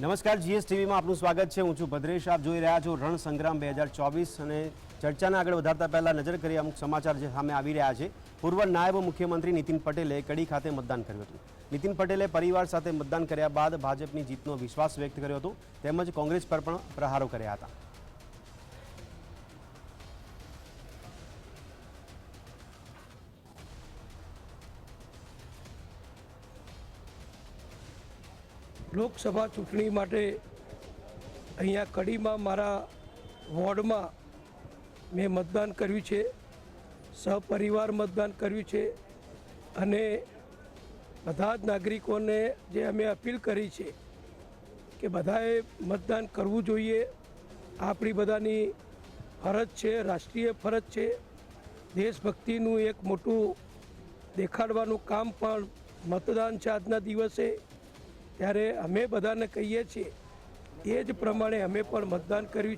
નમસ્કાર જીએસટીવીમાં આપનું સ્વાગત છે. હું છું ભદ્રેશ. આપ જોઈ રહ્યા છો રણ સંગ્રામ બે હજાર ચોવીસ અને ચર્ચાને આગળ વધારતા પહેલા નજર કરી અમુક સમાચાર જે સામે આવી રહ્યા છે. પૂર્વ નાયબ મુખ્યમંત્રી નીતિન પટેલે કડી ખાતે મતદાન કર્યું હતું. નીતિન પટેલે પરિવાર સાથે મતદાન કર્યા બાદ ભાજપની જીતનો વિશ્વાસ વ્યક્ત કર્યો હતો. તેમજ કોંગ્રેસ પર પણ પ્રહારો કર્યા હતા. લોકસભા ચૂંટણી માટે અહીંયા કડીમાં મારા વોર્ડમાં મેં મતદાન કર્યું છે સહપરિવાર મતદાન કર્યું છે અને બધા જ નાગરિકોને જે અમે અપીલ કરી છે કે બધાએ મતદાન કરવું જોઈએ. આપણી બધાની ફરજ છે, રાષ્ટ્રીય ફરજ છે. દેશભક્તિનું એક મોટું દેખાડવાનું કામ પણ મતદાન છે આજના દિવસે. ત્યારે અમે બધાને કહીએ છીએ એ જ પ્રમાણે અમે પણ મતદાન કર્યું